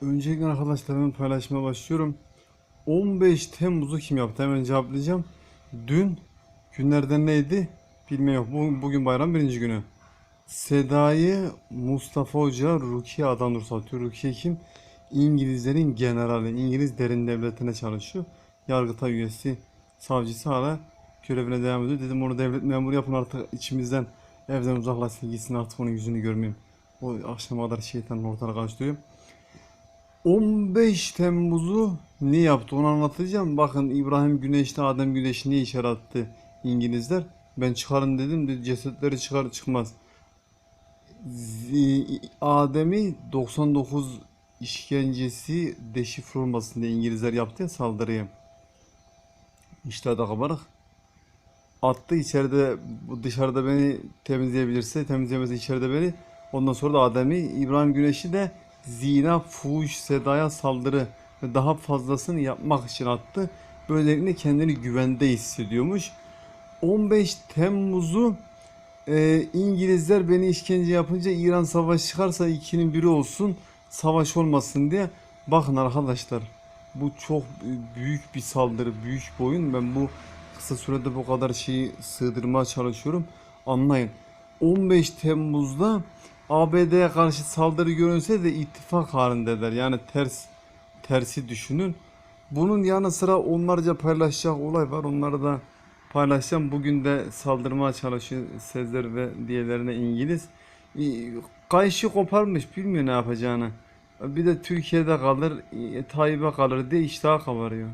Öncelikle arkadaşlar hemen paylaşmaya başlıyorum. 15 Temmuz'u kim yaptı? Hemen cevaplayacağım. Dün günlerden neydi? Bilmiyorum. Bu, bugün bayram birinci günü. Seda'yı Mustafa Hoca Rukiye Adanur satıyor. Rukiye kim? İngilizlerin generali. İngiliz derin devletine çalışıyor. Yargıtay üyesi, savcısı hala görevine devam ediyor. Dedim onu devlet memuru yapın artık içimizden evden uzaklaşsın gitsin artık onun yüzünü görmeyeyim. O akşama kadar şeytanın ortalığı karıştırıyor. 15 Temmuz'u ne yaptı onu anlatacağım. Bakın İbrahim Güneş'te Adem Güneş'i ne işe attı İngilizler. Ben çıkarın dedim de cesetleri çıkar çıkmaz. Adem'i 99 işkencesi deşifre olmasın diye İngilizler yaptı ya saldırıyı. İşte da kabarık. Attı içeride dışarıda beni temizleyebilirse temizleyemezse içeride beni. Ondan sonra da Adem'i İbrahim Güneş'i de zina, fuhuş, sedaya saldırı ve daha fazlasını yapmak için attı. Böylelikle kendini güvende hissediyormuş. 15 Temmuz'u e, İngilizler beni işkence yapınca İran savaşı çıkarsa ikinin biri olsun savaş olmasın diye. Bakın arkadaşlar bu çok büyük bir saldırı, büyük bir oyun. Ben bu kısa sürede bu kadar şeyi sığdırmaya çalışıyorum. Anlayın. 15 Temmuz'da ABD'ye karşı saldırı görünse de ittifak halindeler. Yani ters tersi düşünün. Bunun yanı sıra onlarca paylaşacak olay var. Onları da paylaşacağım. Bugün de saldırmaya çalışıyor Sezer ve diğerlerine İngiliz. Kayışı koparmış bilmiyor ne yapacağını. Bir de Türkiye'de kalır, e, Tayyip'e kalır diye iştah kabarıyor.